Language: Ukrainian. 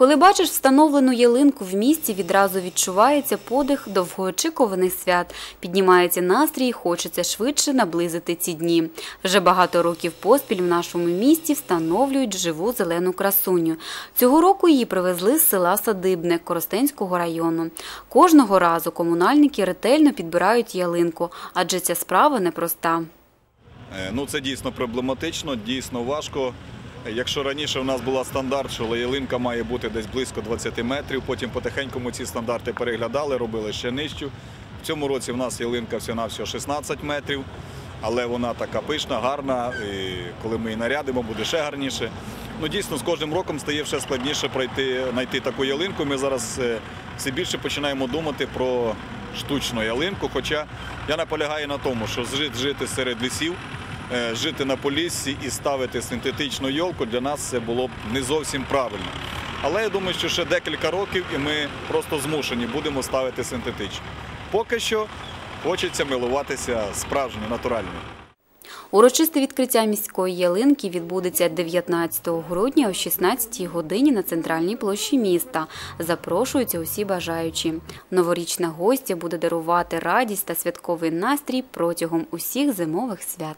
Коли бачиш встановлену ялинку в місті, відразу відчувається подих довгоочікуваних свят. Піднімається настрій, і хочеться швидше наблизити ці дні. Вже багато років поспіль в нашому місті встановлюють живу зелену красуню. Цього року її привезли з села Садибне Коростенського району. Кожного разу комунальники ретельно підбирають ялинку, адже ця справа непроста. Е, Ну, це дійсно проблематично, дійсно важко. Якщо раніше у нас була стандарт, що ялинка має бути десь близько 20 метрів, потім потихеньку ми ці стандарти переглядали, робили ще нижчу. В цьому році в нас ялинка всього-навсього 16 метрів, але вона така пишна, гарна. І коли ми її нарядимо, буде ще гарніше. Ну, дійсно, з кожним роком стає ще складніше пройти, знайти таку ялинку. Ми зараз е, все більше починаємо думати про штучну ялинку. Хоча я наполягаю на тому, що жити, серед лісів, жити на поліссі і ставити синтетичну йолку для нас це було б не зовсім правильно. Але я думаю, що ще декілька років і ми просто змушені будемо ставити синтетичну. Поки що хочеться милуватися справжньою, натуральною. Урочисте відкриття міської ялинки відбудеться 19 грудня о 16 годині на центральній площі міста. Запрошуються усі бажаючі. Новорічна гостя буде дарувати радість та святковий настрій протягом усіх зимових свят.